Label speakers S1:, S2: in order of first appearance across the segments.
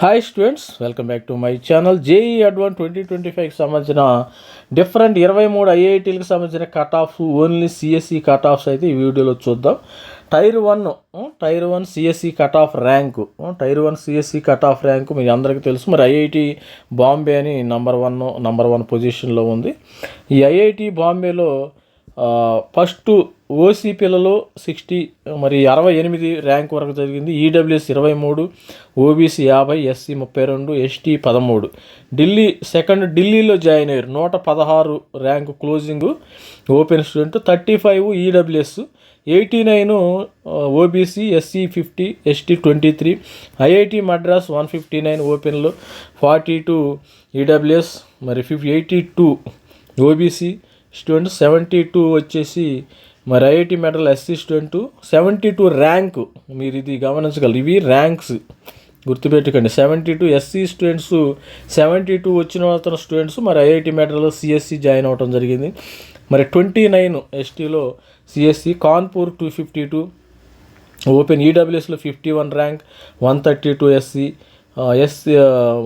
S1: Hi students welcome back to my channel JEE advanced twenty twenty ఫైవ్కి సంబంధించిన different ఇరవై మూడు ఐఐటీలకు సంబంధించిన cut off only CSE cut offs అయితే ఈ వీడియోలో చూద్దాం. Tier one tier one CSE cut off rank tier one CSE cut off rank మీ అందరికీ తెలుసు. మరి ఐఐటి బాంబే అని నంబర్ వన్ నంబర్ వన్ పొజిషన్లో ఉంది. ఈ ఐఐటి బాంబేలో ఫస్ట్ ఓసీపీలలో సిక్స్టీ మరి అరవై ఎనిమిది ర్యాంక్ వరకు జరిగింది. ఈడబ్ల్యూఎస్ ఇరవై మూడు ఓబీసీ యాభై ఎస్సీ ముప్పై రెండు ఎస్టీ పదమూడు. ఢిల్లీ సెకండ్ ఢిల్లీలో జాయిన్ అయ్యారు. నూట పదహారు rank closing open student. Thirty five EWS eighty nine OBC SC fifty ST twenty three. IIT Madras one fifty nine ఓపెన్లో ఫార్టీ టూ ఈడబ్ల్యూఎస్ మరి fifty eighty two OBC student seventy two వచ్చేసి మరి IIT medal SC student. Seventy two rank మీరు ఇది గమనించగలరు. ఇవి ranks గుర్తుపెట్టుకోండి. Seventy two SC students seventy two వచ్చిన అతను స్టూడెంట్స్ మరి ఐఐటి మెడల్ సిఎస్సి జాయిన్ అవ్వడం జరిగింది. మరి twenty nine ఎస్టీలో CSE Kanpur two fifty two open ఈడబ్ల్యూఎస్లో fifty one rank one thirty two SC SC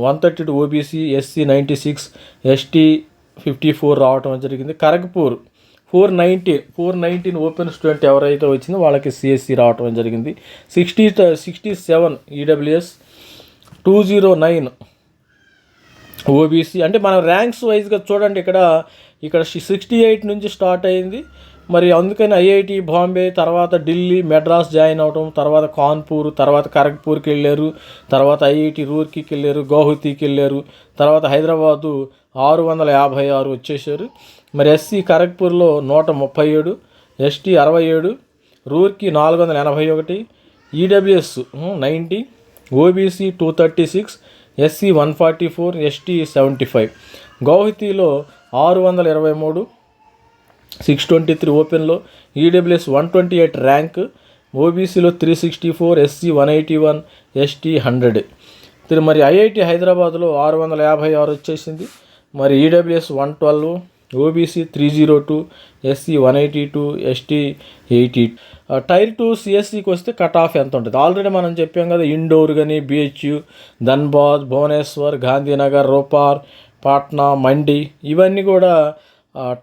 S1: one thirty two OBC SC ninety six ST fifty four రావటం జరిగింది. Kharagpur four nineteen four nineteen open student ఎవరైతే వచ్చిందో వాళ్ళకి CSE రావటం జరిగింది. Sixty sixty seven EWS two zero nine OBC అంటే మనం ranks వైజ్గా చూడండి ఇక్కడ ఇక్కడ సిక్స్టీ ఎయిట్ నుంచి స్టార్ట్ అయింది. మరి అందుకని ఐఐటి బాంబే తర్వాత ఢిల్లీ మెడ్రాస్ జాయిన్ అవడం తర్వాత కాన్పూర్ తర్వాత ఖరగ్పూర్కి వెళ్ళారు తర్వాత ఐఐటి రూర్కీకి వెళ్ళారు గౌహతికి వెళ్ళారు తర్వాత హైదరాబాదు ఆరు వందల యాభై ఆరు వచ్చేసారు మరి ఎస్సీ ఖరగ్పూర్లో నూట ముప్పై ఏడు ఎస్టీ అరవై ఏడు రూర్కి నాలుగు వందల ఎనభై ఒకటి EWS ninety OBC two thirty six SC one forty four ST seventy five. గౌహతిలో ఆరు వందల ఇరవై మూడు సిక్స్ ట్వంటీ త్రీ ఓపెన్లో EWS one twenty eight rank ఓబీసీలో three sixty four SC one eighty one ST hundred మరి ఐఐటి హైదరాబాద్లో ఆరు వందల యాభై ఆరు వచ్చేసింది. మరి EWS one twelve OBC three zero two SC one eighty two ST eighty tier two సిఎస్సికి వస్తే కట్ ఆఫ్ ఎంత ఉంటుంది? ఆల్రెడీ మనం చెప్పాం కదా ఇండోర్ కానీ బిహెచ్యు ధన్బాద్ భువనేశ్వర్ గాంధీనగర్ రోపార్ పాట్నా మండి ఇవన్నీ కూడా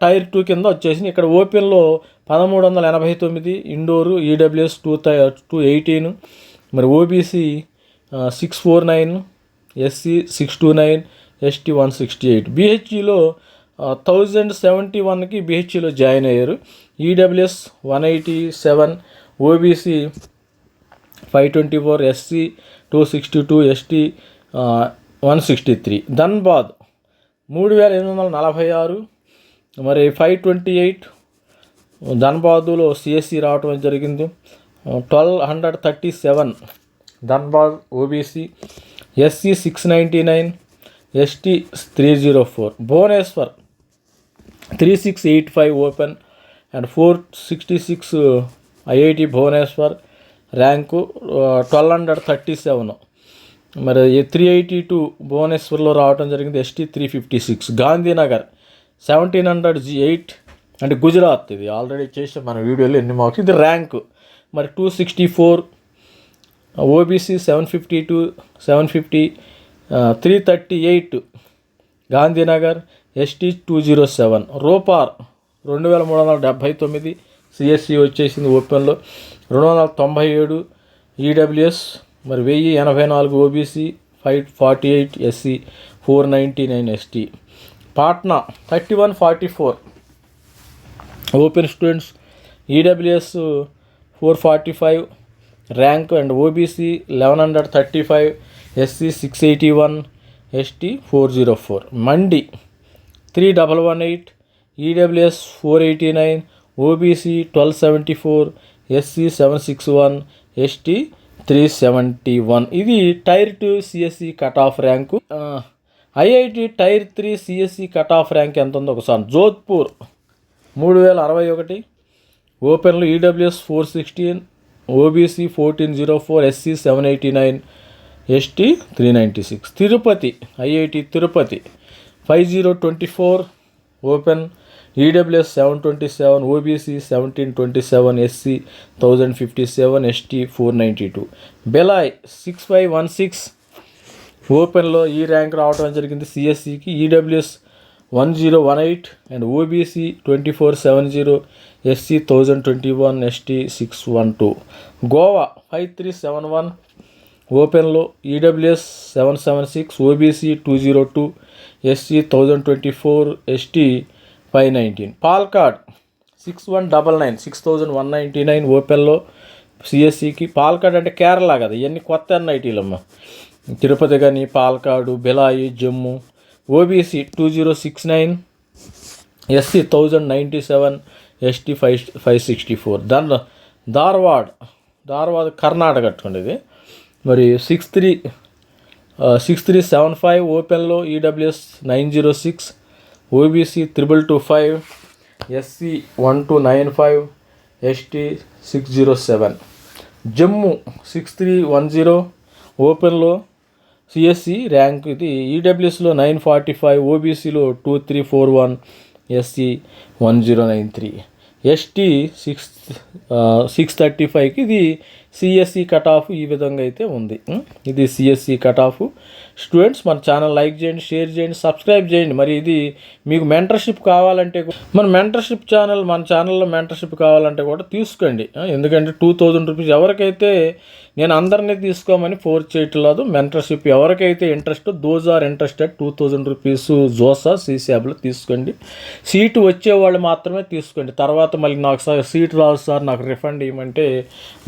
S1: టైర్ టూ కింద వచ్చేసింది ఇక్కడ ఓపెన్లో పదమూడు వందల ఎనభై తొమ్మిది Indore EWS two two eighteen మరి OBC six four nine SC six two nine ST one sixty eight. బీహెచ్ఈలో thousand seventy వన్కి బీహెచ్ఈలో జాయిన్ అయ్యారు. EWS one eighty seven OBC five twenty four SC two sixty two ST one sixty three. Dhanbad మూడు వేల ఎనిమిది వందల నలభై ఆరు మరి ఫైవ్ ట్వంటీ ఎయిట్ ధన్బాదులో సిఎస్సి రావటం జరిగింది. Twelve hundred thirty seven Dhanbad OBC SC six ninety nine ST three zero four Bhubaneswar three six eight five open and four sixty six IIT Bhubaneswar rank twelve hundred thirty seven మరి three eighty two భువనేశ్వర్లో రావడం జరిగింది ST three fifty six Gandhinagar seventeen hundred G eight అంటే గుజరాత్ ఇది. Already చేసాం మన వీడియోలో ఎన్ని మార్క్స్ ఇది ర్యాంక్ మరి two sixty four OBC seven fifty two seven fifty three thirty eight Gandhinagar ST two zero seven Ropar రెండు వేల మూడు వందల డెబ్భై తొమ్మిది సిఎస్సి వచ్చేసింది ఓపెన్లో రెండు వందల తొంభై ఏడు ఈడబ్ల్యూఎస్ మరి వెయ్యి ఎనభై నాలుగు OBC five forty eight SC four ninety nine ST Patna thirty one forty four. Open students EWS four forty five rank and OBC eleven hundred thirty five SC six eighty one ST four zero four. Mandi three double one eight EWS four eighty nine OBC twelve seventy four SC seven six one ST three seventy one ఇది tier two CSE cut off rank. IIT tier three CSE cut off rank ఎంత ఉందో ఒకసారి. జోధ్పూర్ మూడు వేల అరవై ఒకటి ఓపెన్లో EWS four sixteen OBC fourteen zero four SC seven eighty nine ST three ninety six. Tirupati IIT Tirupati five zero twenty four open EWS seven twenty seven OBC seventeen twenty seven SC thousand fifty seven ST four ninety two. Bhilai six five one six ఓపెన్లో ఈ rank రావడం జరిగింది సిఎస్సికి EWS one zero one eight and OBC twenty four seven zero SC thousand twenty one ST six one two Goa five three seven one ఓపెన్లో EWS seven seven six OBC two zero two SC thousand twenty four ST five nineteen Palakkad six one double nine six thousand one ninety nine ఓపెన్లో సిఎస్సికి పాల్కాడ్ అంటే కేరళ కదా ఇవన్నీ కొత్త ఎన్ఐటీలమ్మ తిరుపతి కానీ Palakkad Bhilai Jammu OBC two zero six nine SC thousand ninety seven ST five five sixty four దాని ధార్వాడ్ ధార్వాడ్ కర్ణాటక అటువంటి ఇది. మరి six three six three seven five ఓపెన్లో EWS nine zero six OBC triple two five SC one two nine five ST six zero seven Jammu six three one zero ఓపెన్లో CSE rank ఇది. ఈడబ్ల్యూఎస్లో nine forty five ఓబీసీలో two three four one SC one zero nine three ST six six thirty ఫైవ్కి ఇది CSE cut of ఈ విధంగా అయితే ఉంది. ఇది సిఎస్సి కట్ ఆఫ్ స్టూడెంట్స్ మన ఛానల్ లైక్ చేయండి షేర్ చేయండి సబ్స్క్రైబ్ చేయండి. మరి ఇది మీకు మెంటర్షిప్ కావాలంటే మన మెంటర్షిప్ ఛానల్ మన ఛానల్లో మెంటర్షిప్ కావాలంటే కూడా తీసుకోండి. ఎందుకంటే టూ థౌజండ్ రూపీస్ ఎవరికైతే నేను అందరినీ తీసుకోమని ఫోర్స్ చేయట్లేదు మెంటర్షిప్ ఎవరికైతే interest those are interested two thousand rupees JoSAA సీసీఆబ్లో తీసుకోండి. సీటు వచ్చేవాళ్ళు మాత్రమే తీసుకోండి. తర్వాత మళ్ళీ నాకు సార్ సీట్ రాదు సార్ నాకు రిఫండ్ ఇవ్వమంటే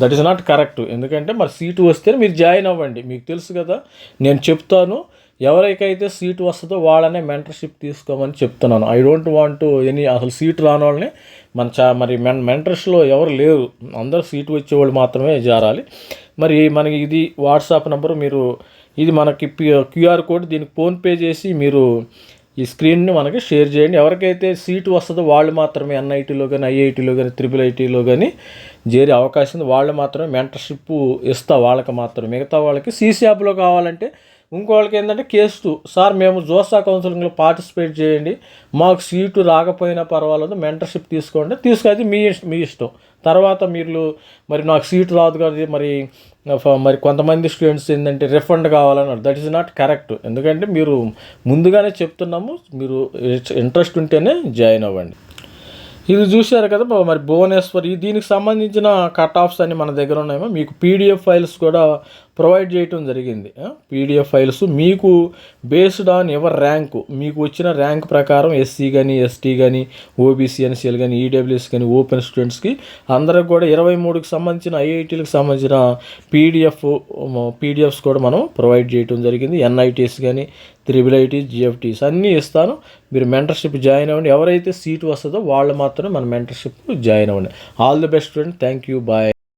S1: that is not correct correct. ఎందుకంటే మరి సీటు వస్తే మీరు జాయిన్ అవ్వండి. మీకు తెలుసు కదా నేను చెప్తాను ఎవరికైతే సీటు వస్తుందో వాళ్ళనే మెంటర్షిప్ తీసుకోమని చెప్తున్నాను. ఐ డోంట్ వాంట్ ఎనీ అసలు సీటు రాని వాళ్ళని మన చా మరి మెన్ మెంటర్స్లో ఎవరు లేరు. అందరూ సీటు వచ్చేవాళ్ళు మాత్రమే జారాలి. మరి మనకి ఇది వాట్సాప్ నెంబర్ మీరు ఇది మనకి క్యూఆర్ కోడ్ దీనికి ఫోన్పే చేసి మీరు ఈ స్క్రీన్ని మనకి షేర్ చేయండి. ఎవరికైతే సీటు వస్తుందో వాళ్ళు మాత్రమే ఎన్ఐటీలో కానీ ఐఐటీలో కానీ త్రిపుల్ ఐటీలో కానీ చేరే అవకాశం ఉంది. వాళ్ళు మాత్రమే మెంటర్షిప్ ఇస్తా వాళ్ళకి మాత్రం మిగతా వాళ్ళకి సీసీ యాప్లో కావాలంటే ఇంకోళ్ళకి ఏంటంటే కేసు సార్ మేము జోసా కౌన్సిలింగ్లో పార్టిసిపేట్ చేయండి. మాకు సీటు రాకపోయినా పర్వాలేదు మెంటర్షిప్ తీసుకోండి. తీసుకో మీ ఇష్టం మీ ఇష్టం. తర్వాత మీరు మరి నాకు సీటు రాదు కదా మరి మరి కొంతమంది స్టూడెంట్స్ ఏంటంటే రిఫండ్ కావాలన్నారు. That is not correct. ఎందుకంటే మీరు ముందుగానే చెప్తున్నాము మీరు ఇంట్రెస్ట్ ఉంటేనే జాయిన్ అవ్వండి. ఇది చూశారు కదా మరి భువనేశ్వర్ ఈ దీనికి సంబంధించిన కట్ ఆఫ్స్ అన్ని మన దగ్గర ఉన్నాయేమో. మీకు పీడిఎఫ్ ఫైల్స్ కూడా ప్రొవైడ్ చేయటం జరిగింది. పీడిఎఫ్ ఫైల్స్ మీకు బేస్డ్ ఆన్ ఎవర్ ర్యాంకు మీకు వచ్చిన ర్యాంక్ ప్రకారం ఎస్సీ కానీ ఎస్టీ కానీ ఓబీసీ ఎన్సీఎల్ కానీ ఈడబ్ల్యూఎస్ కానీ ఓపెన్ స్టూడెంట్స్కి అందరికి కూడా ఇరవై మూడుకి సంబంధించిన ఐఐటీలకు సంబంధించిన పీడిఎఫ్ పీడిఎఫ్స్ కూడా మనం ప్రొవైడ్ చేయటం జరిగింది. ఎన్ఐటీస్ కానీ త్రిబుల్ ఐటీస్ జిఎఫ్టీస్ అన్నీ ఇస్తాను. మీరు మెంటర్షిప్ జాయిన్ అవ్వండి. ఎవరైతే సీట్ వస్తుందో వాళ్ళు మాత్రమే మన మెంటర్షిప్ జాయిన్ అవ్వండి. All the best student thank you bye